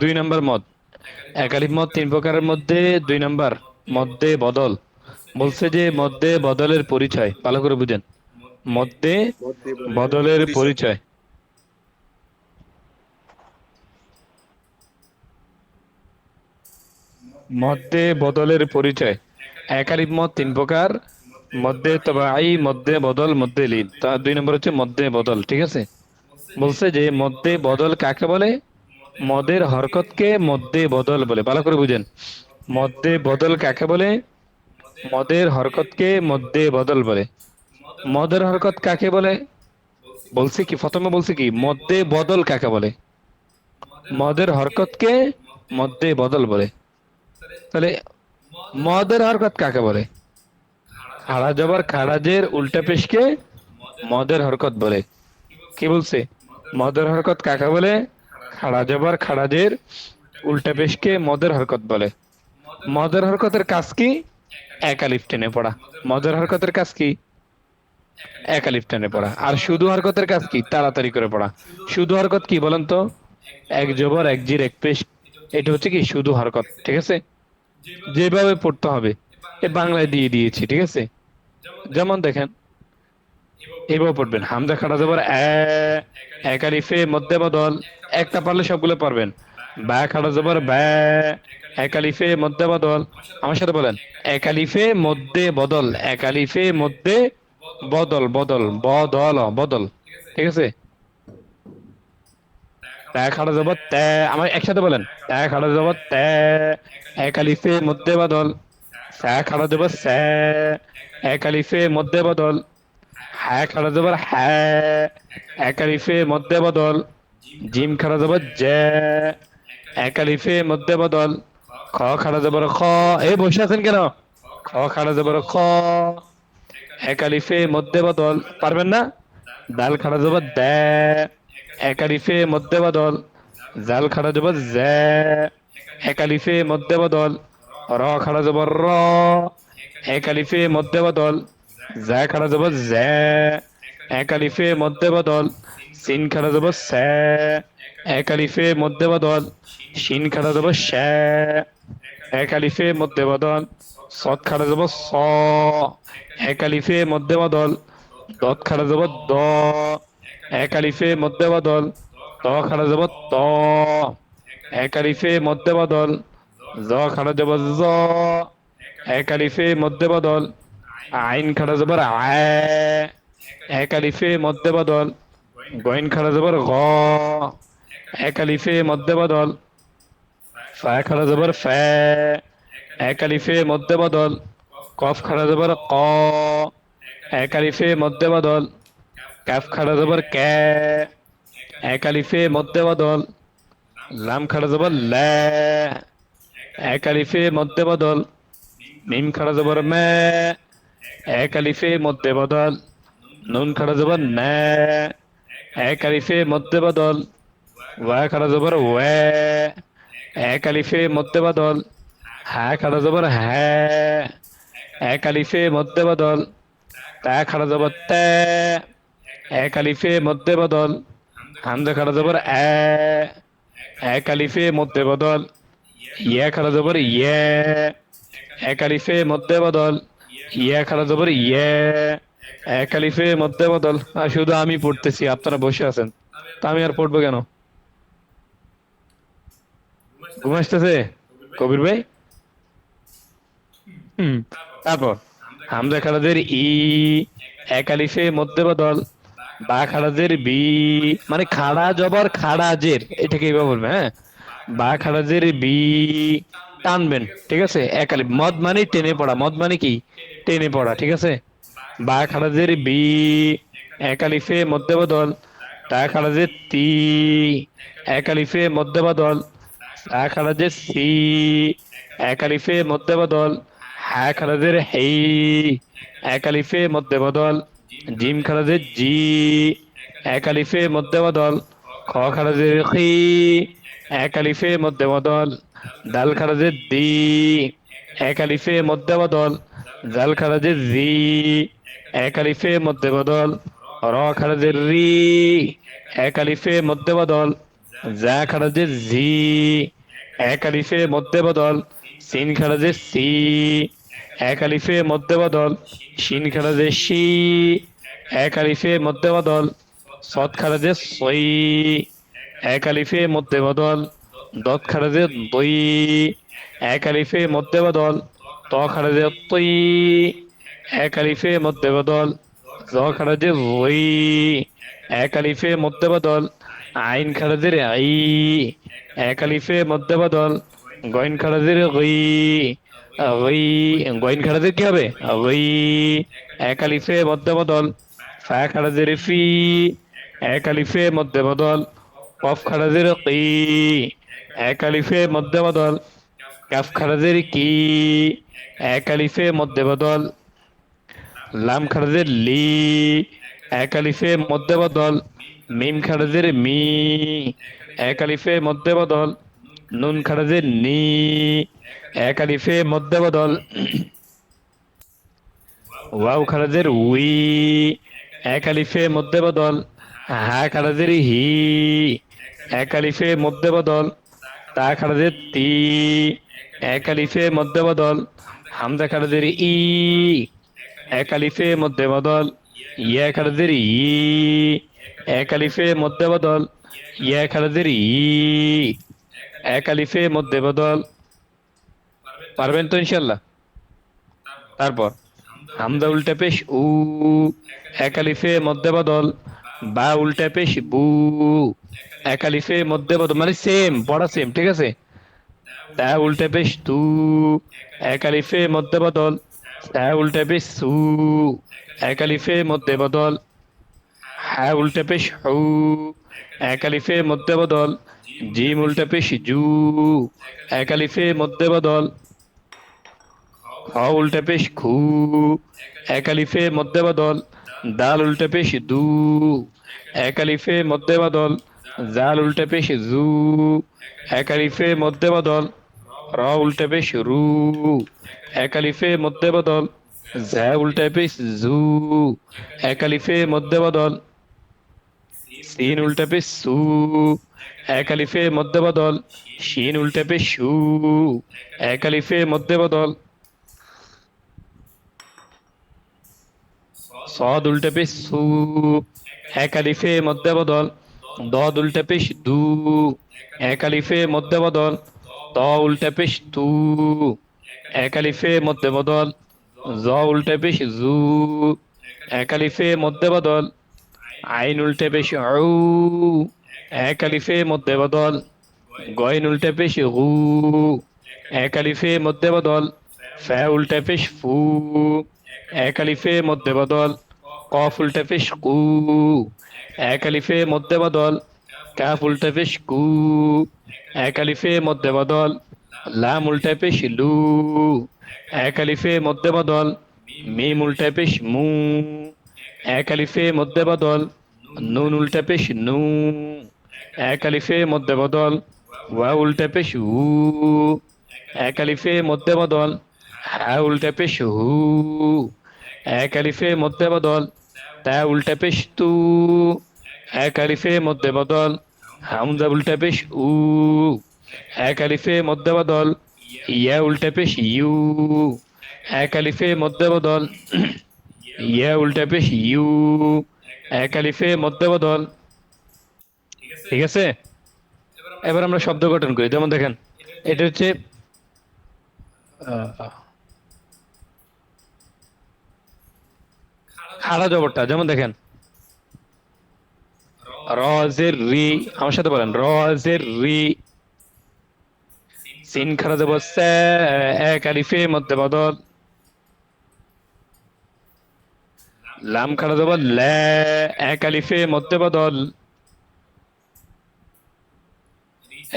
দুই নাম্বার মদ। একালিফ মদ তিন প্রকারের মধ্যে, দুই নাম্বার মধ্যে বদল। বলছে যে মধ্যে বদলের পরিচয়, ভালো করে বুঝেন। মধ্যে বদলের পরিচয়। মধ্যে বদলের পরিচয়। একালিফ মত তিন প্রকার মধ্যে তবাই মধ্যে বদল মধ্যে লীন। তা দুই নম্বর হচ্ছে মধ্যে বদল, ঠিক আছে? বলছে যে মধ্যে বদল কাকে বলে? মদের হরকতকে মধ্যে বদল বলে, ভালো করে বুঝেন। মধ্যে বদল কাকে বলে? মদের হরকতকে মধ্যে বদল বলে। মদের হরকত কাকে বলে? বলছে কি, প্রথমে বলছে কি মধ্যে বদল কাকে বলে? মদের হরকতকে মধ্যে বদল বলে। তাহলে মদের হরকত কাকে বলে? খাড়া জবর খাড়াজের উল্টা পেশকে মদের হরকত বলে। কি বলছে? মদের হরকত কাকে বলে? খাড়া জবর খাড়াজের উল্টা পেশকে মদের হরকত বলে। মদের হরকতের কাজ কি? একালিফ টেনে পড়া। মদের হরকতের কাজ কি? একালিফ টেনে পড়া। আর শুধু হরকতের কাজ কি? তাড়াতাড়ি করে পড়া। শুধু হরকত কি বলেন তো? এক জবর, এক জির, এক পেশ। এটা হচ্ছে কি? শুধু হরকত, ঠিক আছে? যেভাবে পড়তে হবে। এ বাংলায় দিয়ে দিয়েছি, ঠিক আছে? যেমন দেখেন এভাবে পড়বেন। হামজা খাড়া যাবার এক আলিফে মধ্যে বদল, একটা পারলে সবগুলো পারবেন। বা খাড়া যাবার ব্যা এক আলিফে মধ্যে বদল। আমার সাথে বলেন, এক আলিফে মধ্যে বদল, এক আলিফে মধ্যে বদল বদল বদল বদল। ঠিক আছে? ত্যা খাড়া যাব ত্যা আমার একসাথে বলেন ত্যা খাড়া যাব ত্যা এক আলিফে মধ্যে বদল স্যা খাড়া যাব স্যা এক আলিফে মধ্যে বদল হ্যাঁ খাড়া যাবার হ্যাঁ। এক আলিফে মধ্যে বদল, জিম খাড়া যাবার জে। এক আলিফে মধ্যে বদল, খ খাড়া যাবার খ এই বসে আছেন কেন? খ খাড়া যাবার খ এক আলিফে মধ্যে বদল, পারবেন না? দাল খাড়া যাবার দে। এক আলিফে মধ্যে বদল, জাল খাড়া যাবার জে। এক আলিফে মধ্যে বদল, র খাড়া যাবার র। এক আলিফে মধ্যে বদল জা খাড়া যাব জে এক আলিফে মধ্যে বদল সিন খাড়া যাবার সে এক আলিফে মধ্যে বদল শিন খাড়া যাবার শে এক আলিফে মধ্যে বদল সৎ খাড়া যাবার স। এক আলিফে মধ্যে বদল দত খাড়া যাবার দ। এক আলিফে মধ্যে বদল ত খাড়া যাবার ত। এক আলিফে মধ্যে বদল জ খাড়া যাব, জ। এক আলিফে মধ্যে বদল আইন খাড়া যাবার এক আলিফে মধ্যে বদল, গইন খাড়া যাবার গ এক আলিফে মধ্যে বদল, ফা খাড়া যাবার ফে এক আলিফে মধ্যে বদল, কফ খাড়া যাবার ক এক আলিফে মধ্যে বদল, কাফ খাড়া যাবার কে এক আলিফে মধ্যে বদল, লাম খাড়া যাবার লে এক আলিফে মধ্যে বদল, মিম খাড়া যাবার মে এক আলিফে মধ্যে বদল, নুন খাড়া যাবার নে। এক আলিফে মধ্যে বদল, ওয়া খাড়া যাবার ওয়ে। এক আলিফে মধ্যে বদল হ্যাঁ খাড়া যাবার হ্যাঁ এক আলিফে মধ্যে বদল, তা খাড়া যাবার তে। এক আলিফে মধ্যে বদল, হামজা খাড়া যাবার এ। এক আলিফে মধ্যে বদল, ইয়া খাড়া যাবার ইয়ে। এক আলিফে মধ্যে বদল ইয়া খাড়া যাবার ইয়ে এক আলিফে মধ্যে বদল আর শুধু আমি পড়তেছি, আপনারা বসে আছেন। তা আমি আর পড়ব কেন? ঘুম আসতেছে? কবির ভাই? হুম, তারপর? হামজা খারাজের ই এক আলিফে মধ্যে বদল বা খারাজের বি মানে খাড়া জবর খাড়াজের এটাকে এইভাবে বলবে হ্যাঁ? বা খারাজের বি টানবেন, ঠিক আছে? একালি মদ মানে টেনে পড়া। মদ মানে কি? টেনে পড়া, ঠিক আছে? বা খারাজের বি এক আলিফে মধ্যে বদল তা খারাজের তি এক আলিফে মধ্যে বদল তা খারাজের সি এক আলিফে মধ্যে বদল হ্যাঁ খারাজের হেই এক আলিফে মধ্যে বদল জিম খারাজের জি এক আলিফে মধ্যে বদল খ খারাজের খি এক আলিফে মধ্যে বদল দাল খারাজের দি এক আলিফে মধ্যে বদল জাল খারাজের জি এক আলিফে মধ্যে বদল র খারাজের রি এক আলিফে মধ্যে বদল যা খারাজে জি এক আলিফে মধ্যে বদল সিন খারাজে সি এক আলিফে মধ্যে বদল শিন খারাজে শি এক আলিফে মধ্যে বদল সৎ খারাজে সই এক আলিফে মধ্যে বদল দত খারাজে দই, এক আলিফে মধ্যে বদল ত খারাজে তই এক আলিফে মধ্যে বদল জ খারাজে জই এক আলিফে মধ্যে বদল আইন খারাজের আই, এক আলিফে মধ্যে বদল গইন খারাজের গই গই গইন খারাজের কি হবে? গই এক আলিফে মধ্যে বদল ফা খারাজের ফি এক আলিফে মধ্যে বদল কফ খারাজের কি এক আলিফে মধ্যে বদল, কাফ খারাজের কি? এক আলিফে মধ্যে বদল, লাম খারাজের লি। এক আলিফে মধ্যে বদল, মিম খারাজের মি। এক আলিফে মধ্যে বদল, নুন খারাজের নি। এক আলিফে মধ্যে বদল, ওয়াও খারাজের উই। এক আলিফে মধ্যে বদল, হা খারাজের হি। এক আলিফে মধ্যে বদল তা খারাজের তি, এক আলিফে মধ্যে বদল, হামজা খারাজের ই, এক আলিফে মধ্যে বদল, ইয়া খারাজের ই, এক আলিফে মধ্যে বদল, ইয়া খারাজের ই, এক আলিফে মধ্যে বদল। পারবেন তো ইনশাল্লাহ তারপর, হামজা উল্টে পেশ, উ, এক আলিফে মধ্যে বদল বা উল্টে পেশ, বু। একালিফে মধ্যে মানে সেম পড়া সেম ঠিক আছে? তা উল্টে পেশ তু একালিফে মধ্যে বদল তা উল্টে পেশ, সু। একালিফে মধ্যে বদল হ্যাঁ উল্টে পেশ, হু। একালিফে মধ্যে বদল, জিম উল্টে পেশ, জু। একালিফে মধ্যে বদল, হ উল্টে পেশ খু একালিফে মধ্যে বদল দাল উল্টে পেশ, দু। এক আলিফে মধ্যে বদল জাল উল্টে পেশ, জু। এক আলিফে মধ্যে বদল র উল্টে পেশ, রু। এক আলিফে মধ্যে বদল জ্যা উল্টে পেশ, জু। এক আলিফে মধ্যে বদল সিন উল্টে পেশ, সু। এক আলিফে মধ্যে বদল শিন উল্টে পেশ, সু। এক আলিফে মধ্যে বদল সদ উল্টে পেশ সু এক আলিফে মধ্যে বদল, দদ উল্টে পেশ দু এক আলিফে মধ্যে বদল, ত উল্টে পেশ তু এক আলিফে মধ্যে বদল, জ উল্টে জু এক আলিফে মধ্যে বদল, আইন উল্টে পেশ উ এক আলিফে মধ্যে বদল, গইন উল্টে পেশ গু এক আলিফে মধ্যে বদল ফ্যা উল্টে ফু এক আলিফে মধ্যে বদল কফ উল্টে পেশ কু এক আলিফে মধ্যে বদল কাফ উল্টে পেশ কু এক আলিফে মধ্যে বদল লাম উল্টে পেশ লু এক আলিফে মধ্যে বদল মিম উল্টে পেশ মু এক আলিফে মধ্যে বদল নুন উল্টে পেশ নু এক আলিফে মধ্যে বদল ওয়া উল্টে পেশ উ এক আলিফে মধ্যে বদল হা উল্টে পেশ হু এক আলিফে মধ্যে বদল তা উল্টে পেশ তু। এক আলিফে মধ্যে বদল, হামজা উল্টে পেশ উ। এক আলিফে মধ্যে বদল, ইয়া উল্টে পেশ ইউ। এক আলিফে মধ্যে বদল, ইয়া উল্টে পেশ ইউ। এক আলিফে মধ্যে বদল। ঠিক আছে? এবার আমরা শব্দ গঠন করি। যেমন দেখেন, এটা হচ্ছে আধা জবরটা, যেমন দেখেন। রজের রি, আমার সাথে বলেন, রজের রি। সিন দেব এক আরিফে মধ্যে বদল। লাম খারা দেব, লে, এক আলিফে মধ্যে বদল।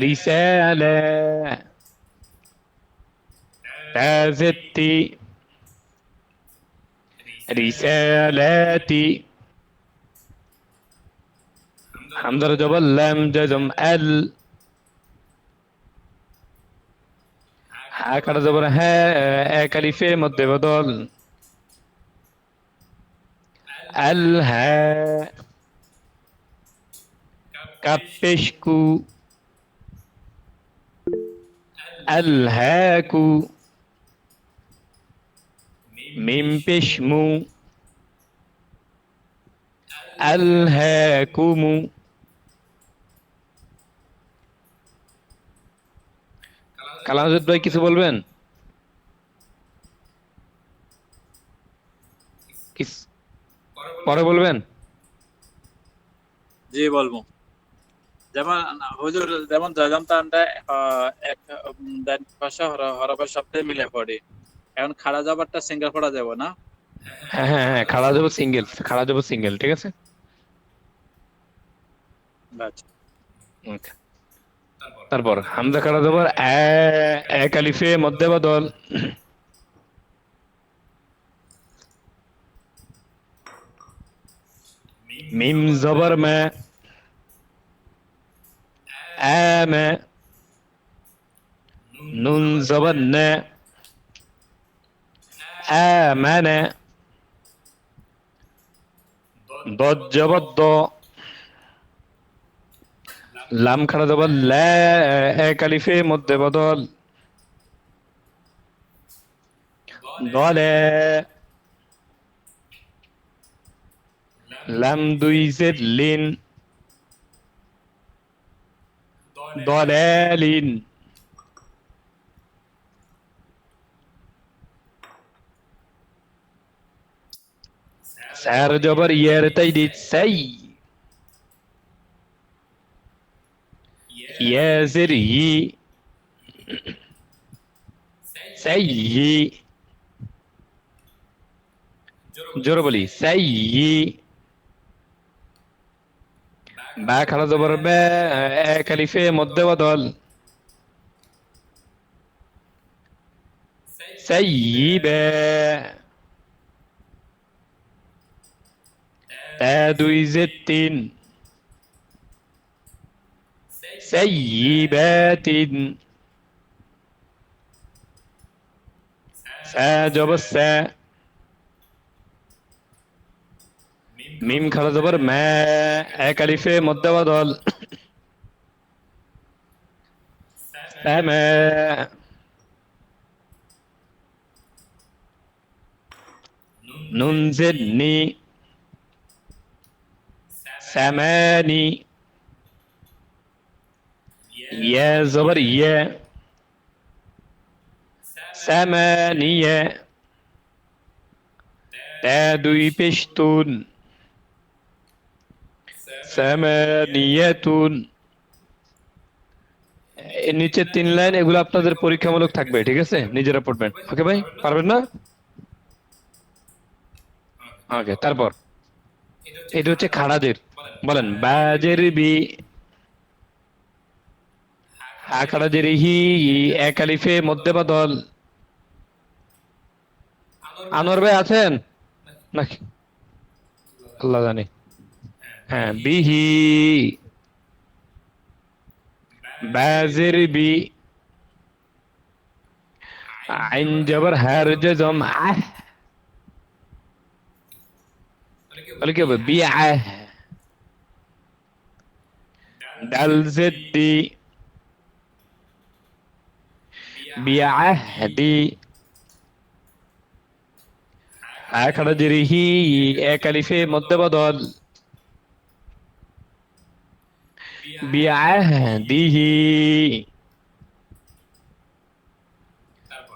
রিসালে তাজেতি رسالاتي حمد رجب لم جزم ال. হাকার জবর হ্যাঁ এক আলিফের মধ্যে বদল আল হ্যাঁ কাপেশকু আল হ্যাঁ কু মিম পেশ মু আলহাকুমু। কালামজাদ ভাই কিছু বলবেন? পরে বলবেন? জি বলব। যেমন হুজুর যেমন জয়জন্তানটা এক উম, দেন ভাষা হরফের সপ্তাহে মিলে পড়ে। এখন খাড়া জবারটা সিঙ্গেল করা যাবে না? হ্যাঁ হ্যাঁ হ্যাঁ খাড়া যাব সিঙ্গেল খাড়া যাব সিঙ্গেল ঠিক আছে? আচ্ছা. তারপর হামজা খাড়া যাবার এক আলিফে মধ্যে বদল মিম জবর মে আমে নুন জবর নে। আমানে ضد জবর দ লাম খাড়া এক আলিফে মধ্যে বদল। দলে। লাম দুই জেড লিন। দলালিন sir Ser jobber yerdeydi. Sey. Yezir yi. Seyyi. জোরে বলি সাইয়ি বা খালা জবর বে এক আলিফে মধ্যে বদল সাইয়ি be তা দুই জেড তিন سيبات ساجب الساء মিম খালা জবর মা এক আলিফে মধ্যে বদল সামা নুন জেদনি ইয়া ইয়া সামানিয়াতুন এর নিচে তিন লাইন এগুলো আপনাদের পরীক্ষামূলক থাকবে ঠিক আছে? নিজেরা পড়বেন। ওকে ভাই পারবেন না? ওকে তারপর। এটা হচ্ছে খাড়াদের। বলেন, বাজের বি মধ্যে বদল ভাই আছেন? নাকি? আল্লাহ জানে। হ্যাঁ বিহি বি, আইন জবর হার জম আহ। বলে কি হবে? বি, আহ। আলিফে মধ্যে বদল বিআহদিহি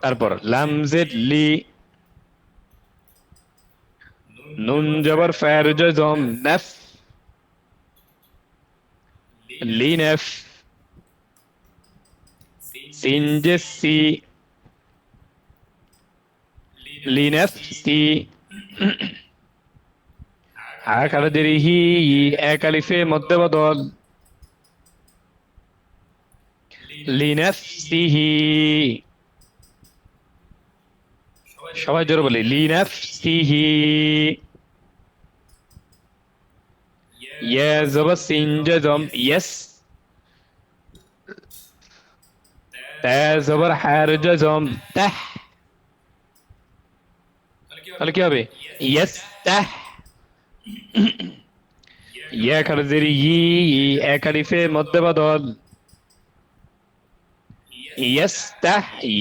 তারপর লাম জেড লি নুন জবর ফার জম নাফ লিনাফ سنجسي لنفسي আকার দেরিহি এক আলিফে মধ্যে বদল লিনাফসিহি সবাই জোরে বলি লিনাফসিহি ইয়া জবর সিনজা জম ইয়েস তা জবর হারজ তাহলে কি হবে ইয়েস তাহ ইয়া খারজের ই এক আলিফে মধ্যে বদল ইয়াস্তাহি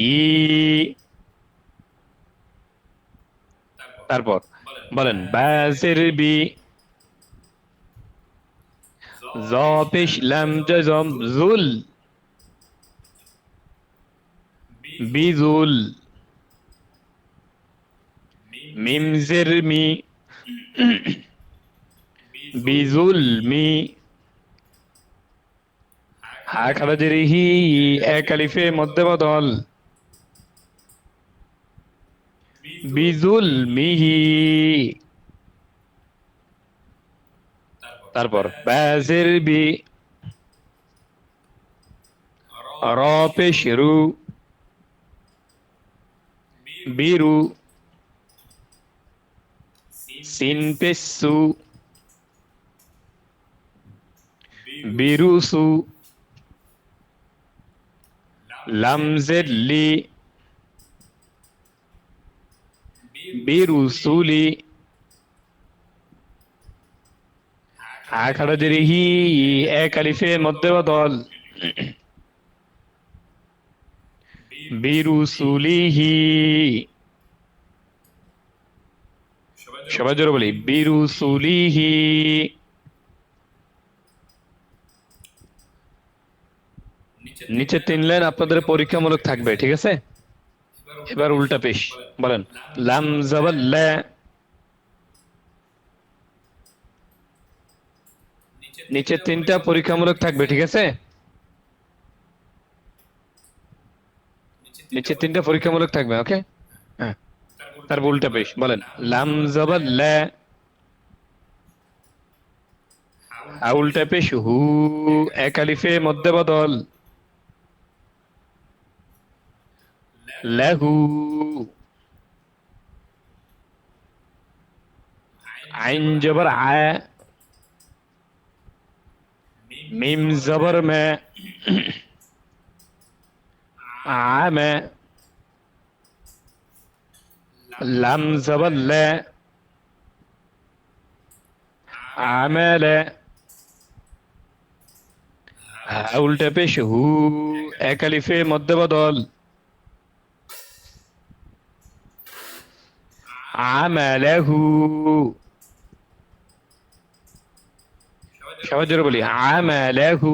তারপর বলেন বাসির বি জপিশ লাম জজম জুল বিজুল মিম জির মি বিজুল মি হা খারাজের হি এক আলিফে মধ্যে বদল বিজুল মিহি তারপর বাজের বি র পেশ রু বিরু সিন পেশ সু বিরুসু লামজের লি বিরুসুলি আখারাজের হি এক আলিফে মধ্যে বদল। বিরুসুলিহি। সবাই জোরে বলি, বিরুসুলিহি। নিচে তিন লাইন আপনাদের পরীক্ষামূলক থাকবে, ঠিক আছে? এবার উল্টা পেশ, বলেন। লাম জবর লা নিচে তিনটা পরীক্ষামূলক থাকবে, ঠিক আছে? নিচে তিনটা পরীক্ষামূলক থাকবে, ওকে? হ্যাঁ। তার উল্টা পেশ বলেন। লাম জবর লা হা উল্টা পেশ হু, এক আলিফে মধ্যে বদল। আইন জবর আ জবর মে। আ মে। লাম জবর লে। আমলে হা উল্টে পেশ হু। এক আলিফে মধ্যে বদল। আমালাহু সবাই জোরে বলি আমালাহু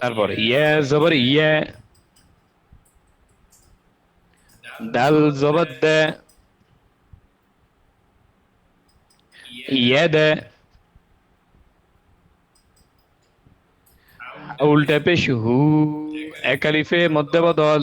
তারপর ইয়া জবর ইয়া দাল জবর দা ইয়াদা উল্টা পেশ হু এক আলিফে মধ্যে বদল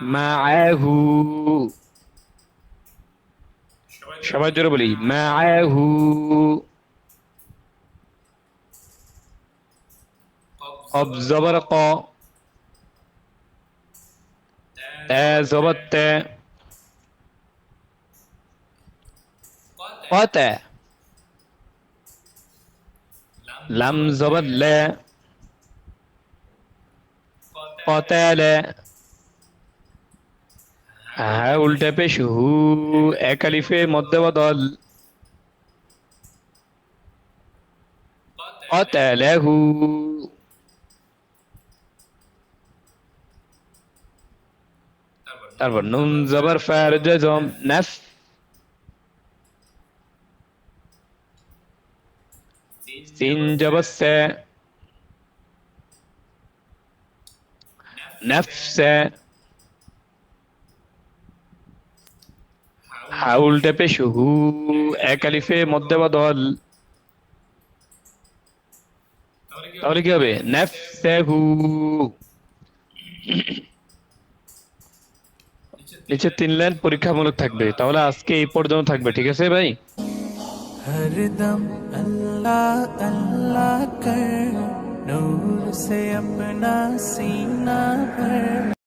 বদল মাআহু সবাই জোরে বলি মাআহু قب زبر ق تا زبر تا قتا لم زبر لا قتال হ্যাঁ উল্টে পেশ হু এক আলিফে মধ্যে বদল قتله তারপর নুন জবর ফার জজম নাফ সিন জবর সা নাফসা حاول دبشه একালিফে মধ্যে বা দল। তাহলে কি হবে? নাফসাহু নিচে তিন লাইন পরীক্ষামূলক থাকবে। তাহলে আজকে এই পর্যন্ত থাকবে, ঠিক আছে ভাই? হরদম আল্লাহ আল্লাহ কর নূর সে আপনা সিনা ভর